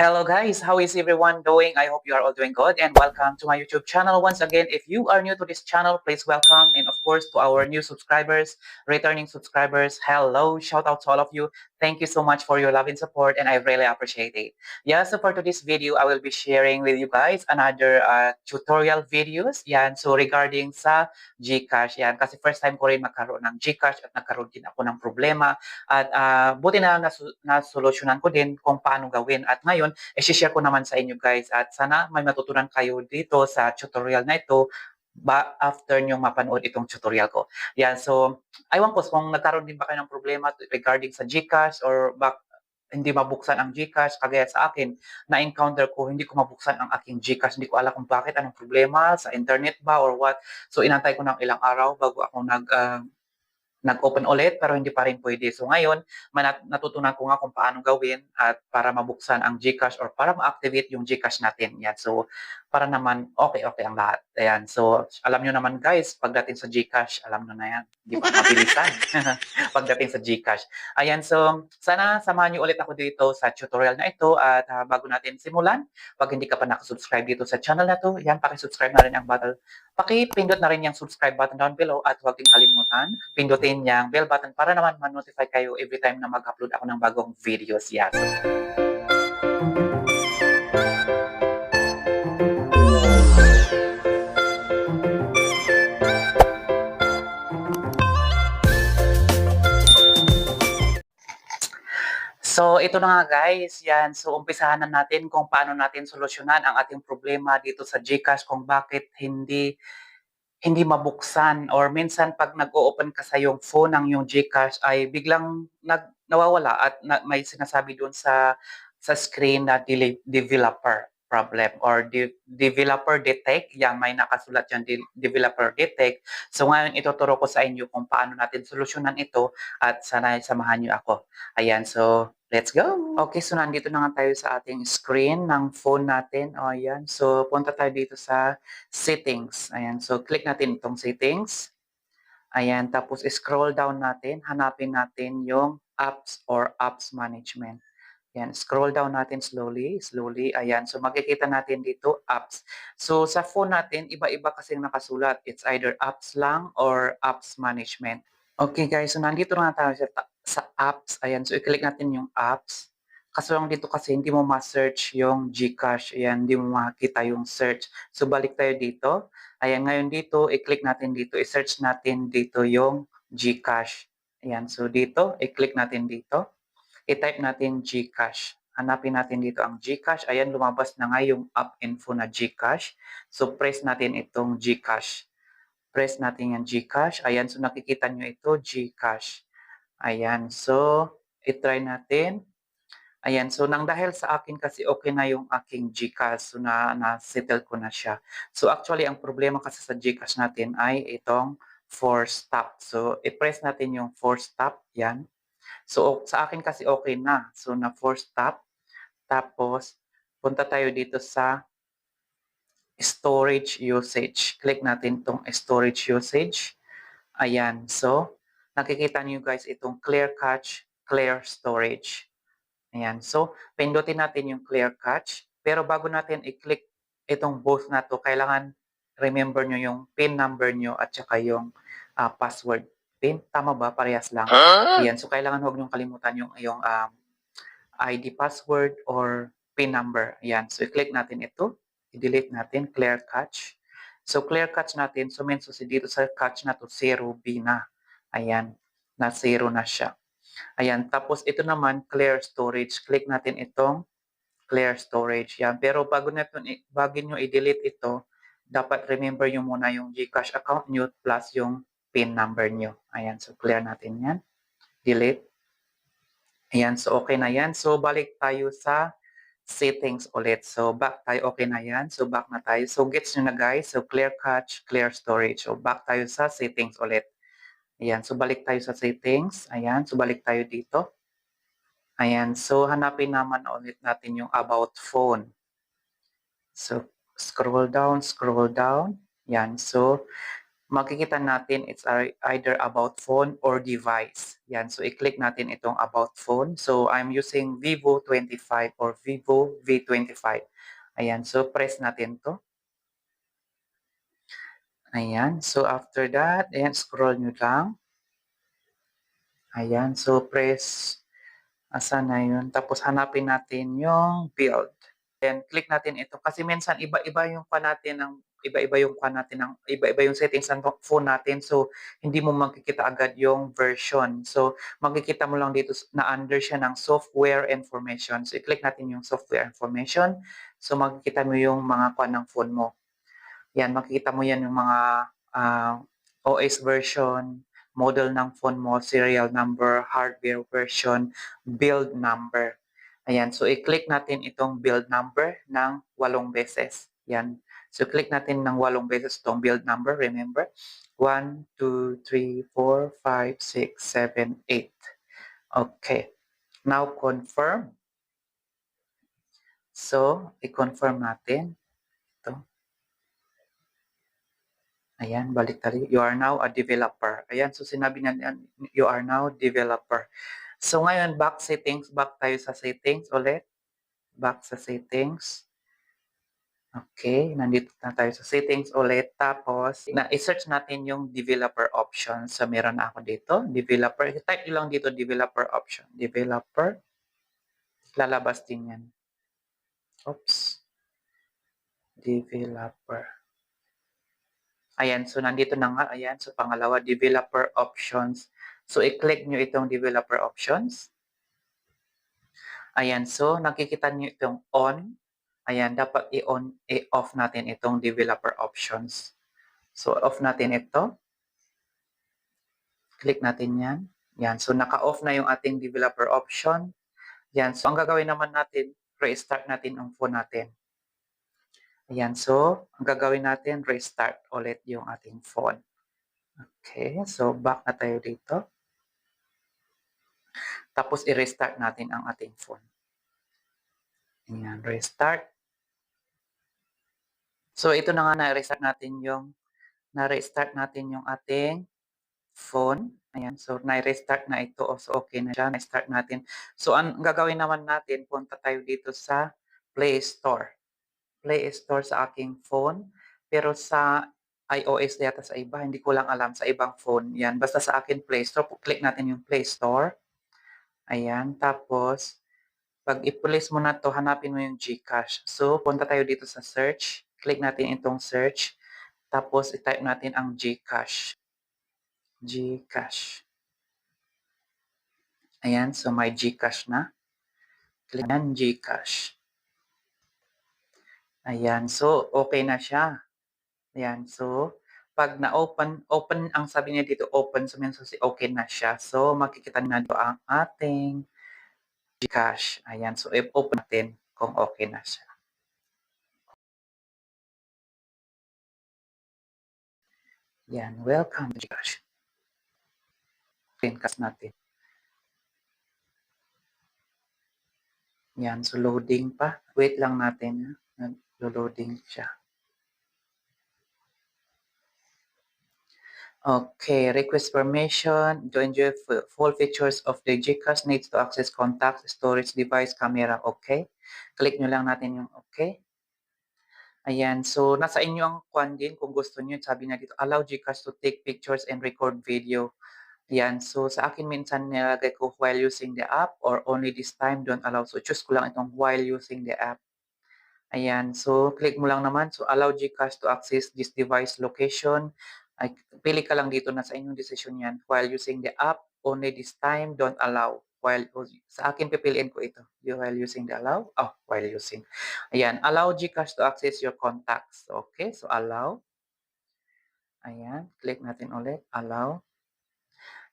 Hello guys, how is everyone doing? I hope you are all doing good and welcome to my YouTube channel. Once again, if you are new to this channel, please welcome and course to our new subscribers, returning subscribers, hello, shout out to all of you. Thank you so much for your love and support and I really appreciate it. Yeah, so for today's video, I will be sharing with you guys another uh, tutorial videos. Yan, so regarding sa GCash. Yan, kasi first time ko rin magkaroon ng GCash at nagkaroon din ako ng problema. At uh, buti na nasolusyonan ko din kung paano gawin. At ngayon, i-share ko naman sa inyo guys. At sana may matutunan kayo dito sa tutorial na ito ba after nyo mapanood itong tutorial ko. Yan, so, aywan ko kung nagkaroon din ba kayo ng problema regarding sa GCash or bak hindi mabuksan ang GCash kagaya sa akin na-encounter ko hindi ko mabuksan ang aking GCash hindi ko alam kung bakit anong problema sa internet ba or what so inantay ko ng ilang araw bago ako nag uh, nag-open ulit pero hindi pa rin pwede. So ngayon, manat- natutunan ko nga kung paano gawin at para mabuksan ang GCash or para ma-activate yung GCash natin. Yan. So para naman okay-okay ang lahat. Ayan. So alam nyo naman guys, pagdating sa GCash, alam nyo na yan. Di ba mabilisan? pagdating sa GCash. Ayan. So sana samahan nyo ulit ako dito sa tutorial na ito at uh, bago natin simulan, pag hindi ka pa nakasubscribe dito sa channel na to, yan, pakisubscribe na rin ang battle Paki-pindot na rin yung subscribe button down below at huwag din kalimutan, pindutin yung bell button para naman ma-notify kayo every time na mag-upload ako ng bagong videos. Yes. So, ito na nga guys, yan. So, umpisahan na natin kung paano natin solusyonan ang ating problema dito sa GCash kung bakit hindi hindi mabuksan or minsan pag nag-o-open ka sa yung phone ng yung GCash ay biglang nag, nawawala at na, may sinasabi doon sa sa screen na de- developer problem or de- developer detect. Yan, may nakasulat yan, de- developer detect. So ngayon, ituturo ko sa inyo kung paano natin solusyonan ito at sana samahan nyo ako. Ayan, so let's go! Okay, so nandito na nga tayo sa ating screen ng phone natin. O, ayan. So punta tayo dito sa settings. Ayan, so click natin itong settings. Ayan, tapos scroll down natin. Hanapin natin yung apps or apps management. Yan, scroll down natin slowly, slowly. Ayan, so makikita natin dito, apps. So sa phone natin, iba-iba kasi nakasulat. It's either apps lang or apps management. Okay guys, so nandito na tayo sa, sa apps. Ayan, so i-click natin yung apps. Kaso lang dito kasi hindi mo ma-search yung Gcash. Ayan, hindi mo makita yung search. So balik tayo dito. Ayan, ngayon dito, i-click natin dito. I-search natin dito yung Gcash. Ayan, so dito, i-click natin dito i-type natin GCash. Hanapin natin dito ang GCash. Ayan, lumabas na nga yung app info na GCash. So, press natin itong GCash. Press natin yung GCash. Ayan, so nakikita nyo ito, GCash. Ayan, so, itry natin. Ayan, so nang dahil sa akin kasi okay na yung aking GCash, so na, na-settle ko na siya. So actually, ang problema kasi sa GCash natin ay itong force stop. So, i-press natin yung force stop, yan. So, sa akin kasi okay na. So, na force stop. Tapos, punta tayo dito sa storage usage. Click natin itong storage usage. Ayan. So, nakikita niyo guys itong clear cache, clear storage. Ayan. So, pindutin natin yung clear cache. Pero bago natin i-click itong both na to, kailangan remember nyo yung PIN number nyo at saka yung uh, password pin. Tama ba? Parehas lang. Huh? Yan. So, kailangan huwag niyong kalimutan yung, yung um, ID password or PIN number. Yan. So, i-click natin ito. I-delete natin. Clear catch. So, clear catch natin. So, means so, dito sa catch na to, 0B na. Ayan. Na 0 na siya. Ayan. Tapos, ito naman, clear storage. Click natin itong clear storage. Yan. Pero bago, na bago nyo i-delete ito, dapat remember nyo muna yung Gcash account nyo plus yung PIN number nyo. Ayan, so clear natin yan. Delete. Ayan, so okay na yan. So balik tayo sa settings ulit. So back tayo, okay na yan. So back na tayo. So gets nyo na guys. So clear cache, clear storage. So back tayo sa settings ulit. Ayan, so balik tayo sa settings. Ayan, so balik tayo dito. Ayan, so hanapin naman ulit natin yung about phone. So scroll down, scroll down. Yan, so makikita natin it's ei- either about phone or device. Yan, so i-click natin itong about phone. So I'm using Vivo 25 or Vivo V25. Ayan, so press natin to. Ayan, so after that, ayan, scroll nyo lang. Ayan, so press, asa na yun? Tapos hanapin natin yung build. Then click natin ito kasi minsan iba-iba yung pa natin ng iba-iba yung pa natin ng iba-iba yung settings ng phone natin. So hindi mo makikita agad yung version. So makikita mo lang dito na under siya ng software information. So i-click natin yung software information. So makikita mo yung mga kwan ng phone mo. Yan, makikita mo yan yung mga ah, OS version, model ng phone mo, serial number, hardware version, build number. Ayan, so i-click natin itong build number ng walong beses. Yan. So click natin ng walong beses itong build number, remember? 1, 2, 3, 4, 5, 6, 7, 8. Okay. Now confirm. So, i-confirm natin. Ito. Ayan, balik tayo. You are now a developer. Ayan, so sinabi niya, you are now developer. So ngayon, back settings, back tayo sa settings ulit. Back sa settings. Okay, nandito na tayo sa settings ulit. Tapos, na-search natin yung developer option. So, meron ako dito. Developer. Type nyo lang dito, developer option. Developer. Lalabas din yan. Oops. Developer. Ayan, so nandito na nga. Ayan, so pangalawa, developer options. So, i-click nyo itong developer options. Ayan, so nakikita nyo itong on. Ayan, dapat i-on, i-off natin itong developer options. So, off natin ito. Click natin yan. Yan, so naka-off na yung ating developer option. Yan, so ang gagawin naman natin, restart natin ang phone natin. Ayan, so ang gagawin natin, restart ulit yung ating phone. Okay, so back na tayo dito. Tapos i-restart natin ang ating phone. Ayan, restart. So ito na nga na-restart natin yung na-restart natin yung ating phone. Ayan, so na-restart na ito. So okay na siya, na-start natin. So ang gagawin naman natin, punta tayo dito sa Play Store. Play Store sa aking phone. Pero sa iOS yata sa iba, hindi ko lang alam sa ibang phone. Yan, basta sa akin Play Store, click natin yung Play Store. Ayan, tapos pag i-place mo na to, hanapin mo yung GCash. So, punta tayo dito sa search. Click natin itong search. Tapos, i-type natin ang GCash. GCash. Ayan, so may GCash na. Click yan, GCash. Ayan, so okay na siya. Ayan, so pag na-open, open, ang sabi niya dito, open, so means so, okay na siya. So, makikita na dito ang ating Gcash. Ayan, so i-open natin kung okay na siya. Yan, welcome to Gcash. Screencast natin. Yan, so loading pa. Wait lang natin. Nag-loading siya. Okay, request permission to enjoy full features of the Gcash needs to access contacts, storage device, camera. Okay. Click nyo lang natin yung okay. Ayan, so nasa inyo ang kwan din kung gusto niyo. Sabi na dito, allow Gcash to take pictures and record video. Ayan, so sa akin minsan nilagay ko while using the app or only this time don't allow. So choose ko lang itong while using the app. Ayan, so click mo lang naman. So allow Gcash to access this device location. Ay, pili ka lang dito na sa inyong decision yan. While using the app, only this time, don't allow. While, sa akin, pipiliin ko ito. While using the allow, oh, while using. Ayan, allow Gcash to access your contacts. Okay, so allow. Ayan, click natin ulit, allow.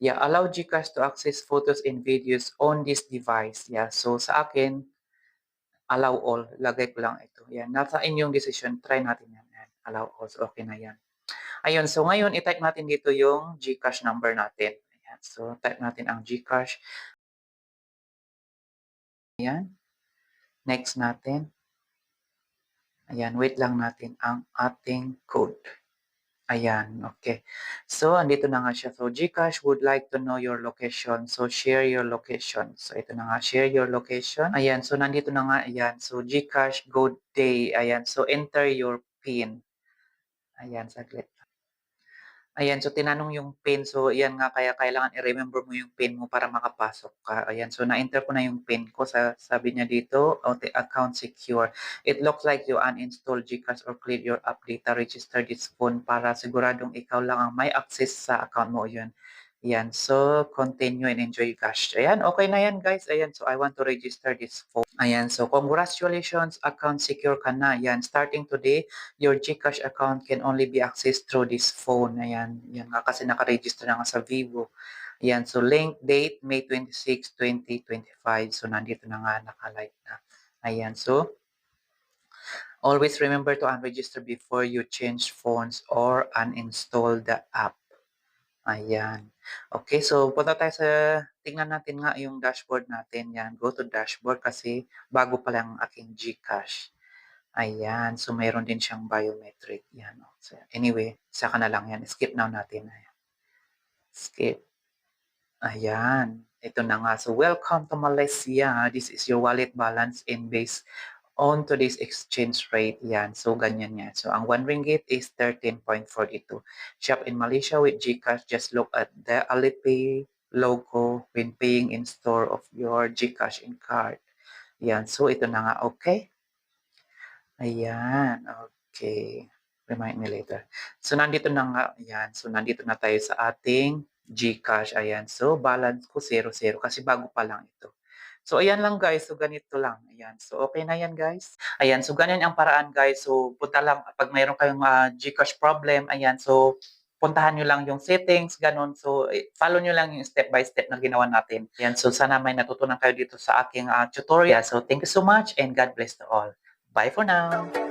Yeah, allow Gcash to access photos and videos on this device. Yeah, so sa akin, allow all. Lagay ko lang ito. Yan, nasa inyong decision. Try natin yan. yan. Allow all. So, okay na yan. Ayun, so ngayon, i-type natin dito yung Gcash number natin. Ayan, so type natin ang Gcash. Ayan. Next natin. Ayan, wait lang natin ang ating code. Ayan, okay. So, andito na nga siya. So, GCash would like to know your location. So, share your location. So, ito na nga, share your location. Ayan, so nandito na nga, ayan. So, GCash Good Day. Ayan, so enter your PIN. Ayan, saglit. Ayan, so tinanong yung PIN. So, ayan nga, kaya kailangan i-remember mo yung PIN mo para makapasok ka. Ayan, so na-enter ko na yung PIN ko. Sa, sabi niya dito, okay, account secure. It looks like you uninstalled GCash or cleared your app data, register this phone para siguradong ikaw lang ang may access sa account mo. Ayan. Ayan, so continue and enjoy cash. Ayan, okay na yan guys. Ayan, so I want to register this phone. Ayan, so congratulations, account secure ka na. Ayan, starting today, your GCash account can only be accessed through this phone. Ayan, yan nga kasi nakaregister na nga sa Vivo. Ayan, so link date May 26, 2025. So nandito na nga nakalike na. Ayan, so always remember to unregister before you change phones or uninstall the app. Ayan. Okay, so punta tayo sa tingnan natin nga yung dashboard natin. Yan, go to dashboard kasi bago pa lang ang aking GCash. Ayan, so mayroon din siyang biometric. Yan. oh. So, anyway, saka na lang yan. Skip now natin. Ayan. Skip. Ayan. Ito na nga. So, welcome to Malaysia. This is your wallet balance in base on today's exchange rate. Yan. So, ganyan yan. So, ang 1 ringgit is 13.42. Shop in Malaysia with GCash. Just look at the Alipay logo when paying in store of your GCash in card. Yan. So, ito na nga. Okay? Ayan. Okay. Remind me later. So, nandito na nga. Ayan. So, nandito na tayo sa ating GCash. Ayan. So, balance ko 0-0 kasi bago pa lang ito. So, ayan lang guys. So, ganito lang. Ayan. So, okay na yan guys. Ayan. So, ganyan ang paraan guys. So, punta lang pag mayroon kayong uh, GCash problem. Ayan. So, puntahan nyo lang yung settings, ganun. So, eh, follow nyo lang yung step by step na ginawa natin. Ayan. So, sana may natutunan kayo dito sa aking uh, tutorial. So, thank you so much and God bless to all. Bye for now.